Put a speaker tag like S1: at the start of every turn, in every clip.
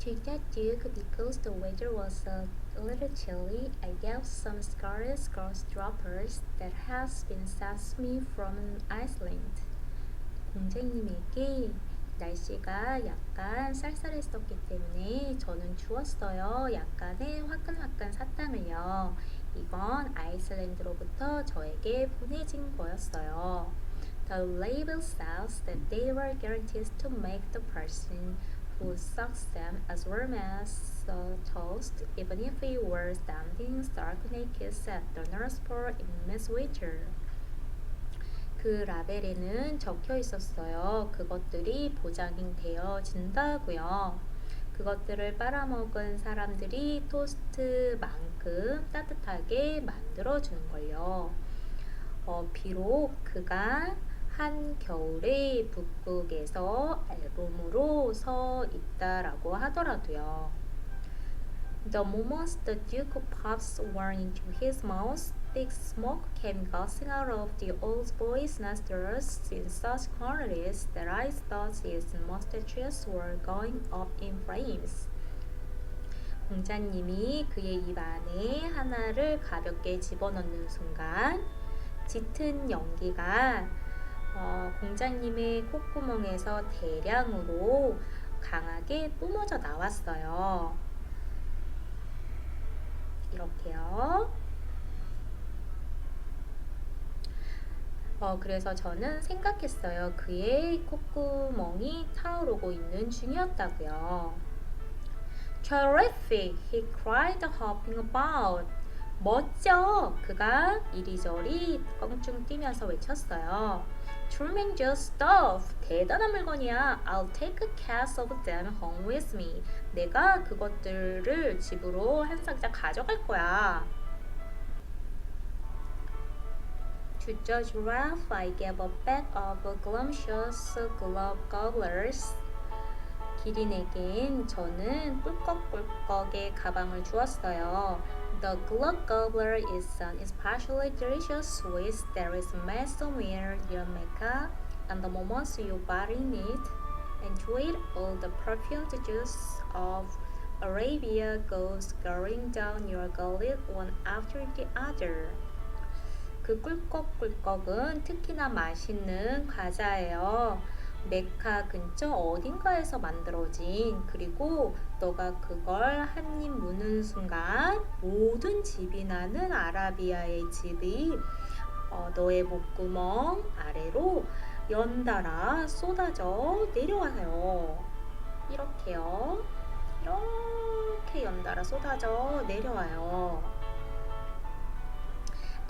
S1: To that duke, because the weather was a little chilly, I gave some scarlet droppers that has been sent me from Iceland. 공주님에게 날씨가 약간 쌀쌀했었기 때문에 저는 주었어요. 약간의 화끈화끈 사탕을요. 이건 아이슬란드로부터 저에게 보내진 거였어요. The label says that they were guaranteed to make the person who sucks them as warm as a toast, even if he were standing stark naked at the North Pole in midwinter. 그 라벨에는 적혀 있었어요. 그것들이 보장이 되어진다고요. 그것들을 빨아먹은 사람들이 토스트만큼 따뜻하게 만들어주는 걸요. 어, 비록 그가 한 겨울의 북극에서 앨범으로 서 있다라고 하더라도요. The moment the Duke puffs one into his mouth, thick smoke came gushing out of the old boy's nostrils in such quantities that I thought his mustaches were going up in flames. 공자님이 그의 입 안에 하나를 가볍게 집어넣는 순간 짙은 연기가 어, 공자님의 콧구멍에서 대량으로 강하게 뿜어져 나왔어요. 이렇게요. 어, 그래서 저는 생각했어요. 그의 콧구멍이 타오르고 있는 중이었다고요. Terrific! He cried, hopping about. 멋져! 그가 이리저리 껑충 뛰면서 외쳤어요. Tremendous stuff! 대단한 물건이야. I'll take a cast of them home with me. 내가 그것들을 집으로 한 상자 가져갈 거야. To Judge Ralph, I gave a bag of glumptious glove gobblers. 기린에겐 저는 꿀꺽꿀꺽의 가방을 주었어요. The glove gobbler is an especially delicious sweet that is made somewhere near Mecca, and the moment you bite in it and drink all the perfumed juice of Arabia goes going down your gullet one after the other. 그 꿀꺽꿀꺽은 특히나 맛있는 과자예요. 메카 근처 어딘가에서 만들어진 그리고 너가 그걸 한 입 무는 순간 모든 집이 나는 아라비아의 집이 어, 너의 목구멍 아래로 연달아 쏟아져 내려와요. 이렇게요. 이렇게 연달아 쏟아져 내려와요.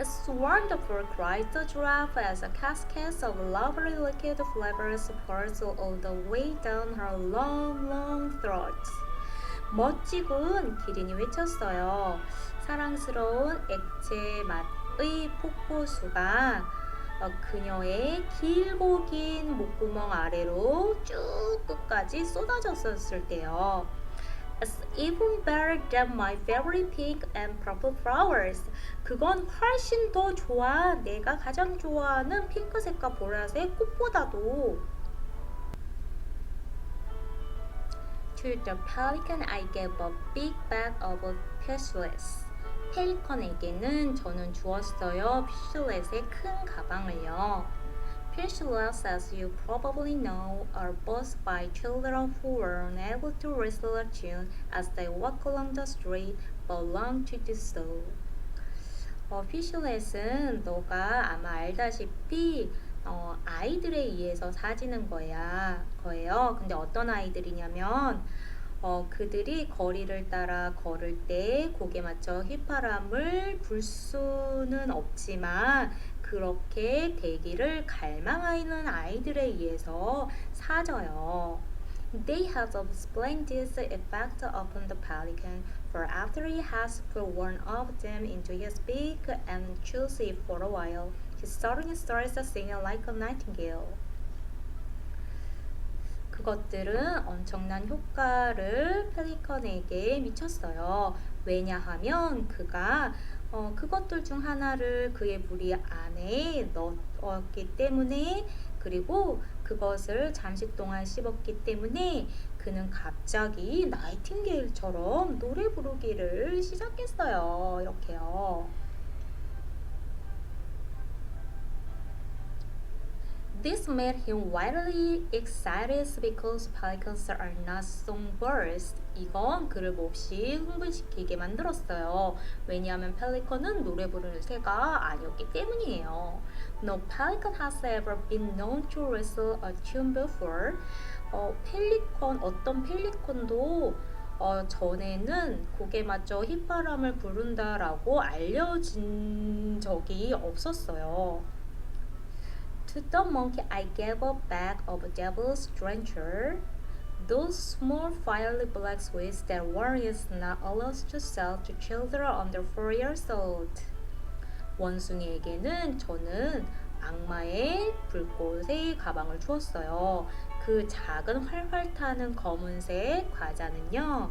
S1: It's wonderful, cried the giraffe as a cascade of lovely liquid flavors poured all the way down her long, long throat. 멋지군! 기린이 외쳤어요. 사랑스러운 액체 맛의 폭포수가 어, 그녀의 길고 긴 목구멍 아래로 쭉 끝까지 쏟아졌었을 때요. It's even better than my favorite pink and purple flowers. 그건 훨씬 더 좋아. 내가 가장 좋아하는 핑크색과 보라색 꽃보다도. To the pelican, I gave a big bag of peaches. 펠리컨에게는 저는 주었어요. 피슐렛의 큰 가방을요. Peaches, as you probably know, are both by children who were unable to whistle a tune as they walk along the street, belong to the soul. 어, 피슐렛은 너가 아마 알다시피 어, 아이들에 의해서 사지는 거야, 거예요. 근데 어떤 아이들이냐면 어, 그들이 거리를 따라 걸을 때 곡에 맞춰 휘파람을 불 수는 없지만 그렇게 되기를 갈망하는 아이들에 의해서 사져요. They have explained this effect upon the pelican, for after he has put one of them into his beak and chewed it for a while, he suddenly starts singing like a nightingale. 그것들은 엄청난 효과를 펠리컨에게 미쳤어요. 왜냐하면 그가 어, 그것들 중 하나를 그의 부리 안에 넣었기 때문에 그리고 그것을 잠시 동안 씹었기 때문에 그는 갑자기 나이팅게일처럼 노래 부르기를 시작했어요. 이렇게요. This made him wildly excited because pelicans are not songbirds. 이건 그를 몹시 흥분시키게 만들었어요. 왜냐하면 펠리컨은 노래 부르는 새가 아니었기 때문이에요. No pelican has ever been known to whistle a tune before. 어, 펠리컨 어떤 펠리컨도 어, 전에는 곡에 맞춰 휘바람을 부른다라고 알려진 적이 없었어요. To the monkey I gave a bag of devil's trencher. Those small fiery black sweets that one is not allowed to sell to children under four years old. 원숭이에게는 저는 악마의 불꽃의 가방을 주었어요. 그 작은 활활 타는 검은색 과자는요.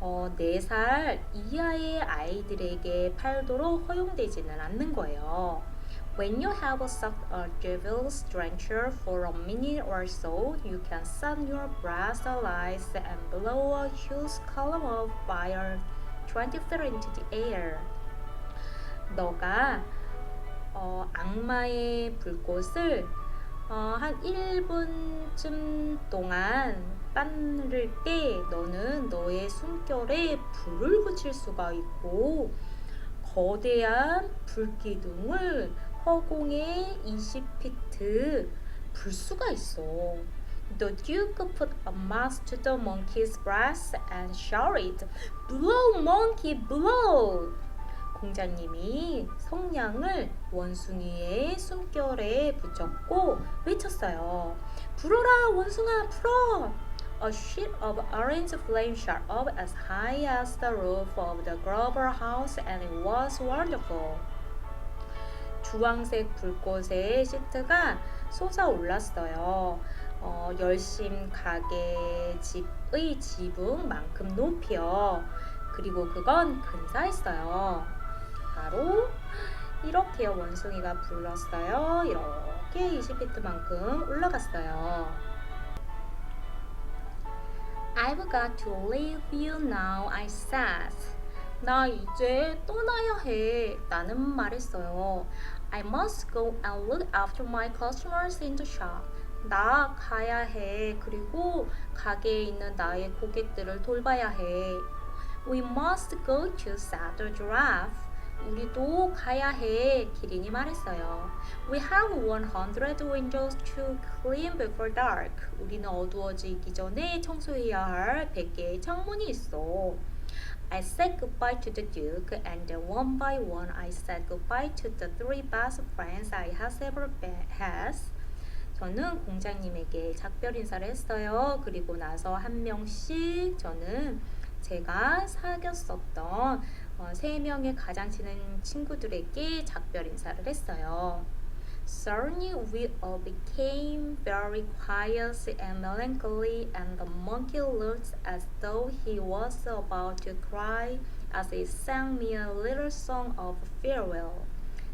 S1: 어, 4살 이하의 아이들에게 팔도록 허용되지는 않는 거예요. When you have sucked a devil's trencher for a minute or so, you can sun your breast alight and blow a huge column of fire 20 feet into the air. 너가 어, 악마의 불꽃을 어, 한 1분쯤 동안 빠를 때 너는 너의 숨결에 불을 붙일 수가 있고 거대한 불기둥을 허공에 20피트 불 수가 있어. The Duke put a mask to the monkey's breast and shouted, "Blow, monkey, blow!" 공자님이 성냥을 원숭이의 숨결에 붙였고 외쳤어요. 불어라 원숭아 불어! A sheet of orange flame shot up as high as the roof of the Grover house and it was wonderful. 주황색 불꽃의 시트가 솟아올랐어요. 어, 열심 가게 집의 지붕만큼 높이요. 그리고 그건 근사했어요. 바로 이렇게요. 원숭이가 불렀어요. 이렇게 20피트만큼 올라갔어요. I've got to leave you now, I said. 나 이제 떠나야 해. 나는 말했어요. I must go and look after my customers in the shop. 나 가야 해. 그리고 가게에 있는 나의 고객들을 돌봐야 해. We must go to said the giraffe. 우리도 가야 해. 기린이 말했어요. We have 100 windows to clean before dark. 우리는 어두워지기 전에 청소해야 할 100개의 창문이 있어. I said goodbye to the Duke, and one by one I said goodbye to the three best friends I have ever been, has. 저는 공장님에게 작별 인사를 했어요. 그리고 나서 한 명씩 저는 제가 사귀었었던 어, 세 명의 가장 친한 친구들에게 작별 인사를 했어요. Suddenly we all became very quiet and melancholy, and the monkey looked as though he was about to cry as he sang me a little song of farewell.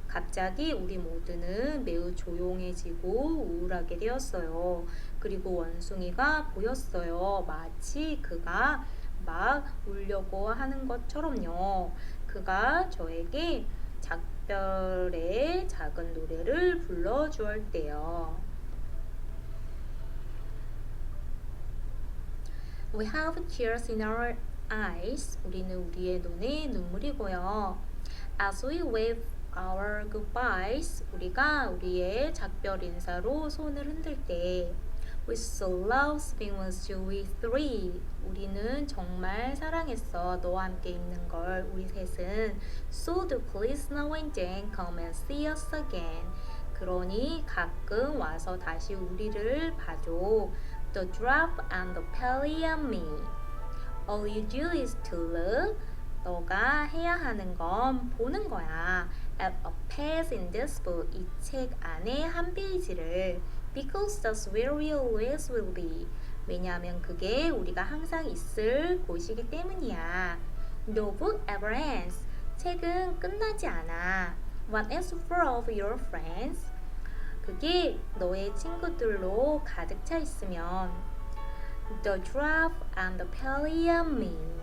S1: 갑자기 우리 모두는 매우 조용해지고 우울하게 되었어요. 그리고 원숭이가 보였어요. 마치 그가 막 울려고 하는 것처럼요. 그가 저에게 작 별의 작은 노래를 불러 주었 때요. We have tears in our eyes. 우리는 우리의 눈에 눈물이 고요. As we wave our goodbyes, 우리가 우리의 작별 인사로 손을 흔들 때 We so love being with you we three. 우리는 정말 사랑했어. 너와 함께 있는 걸. 우리 셋은. So do please now and then come and see us again. 그러니 가끔 와서 다시 우리를 봐줘. The drop and the pelly and me. All you do is to look. 너가 해야 하는 건 보는 거야. At a page in this book. 이 책 안에 한 페이지를. Because that's where we always will be. 왜냐하면 그게 우리가 항상 있을 곳이기 때문이야. No book ever ends. 책은 끝나지 않아. What is for of your friends? 그게 너의 친구들로 가득 차 있으면 The drop and the belly on me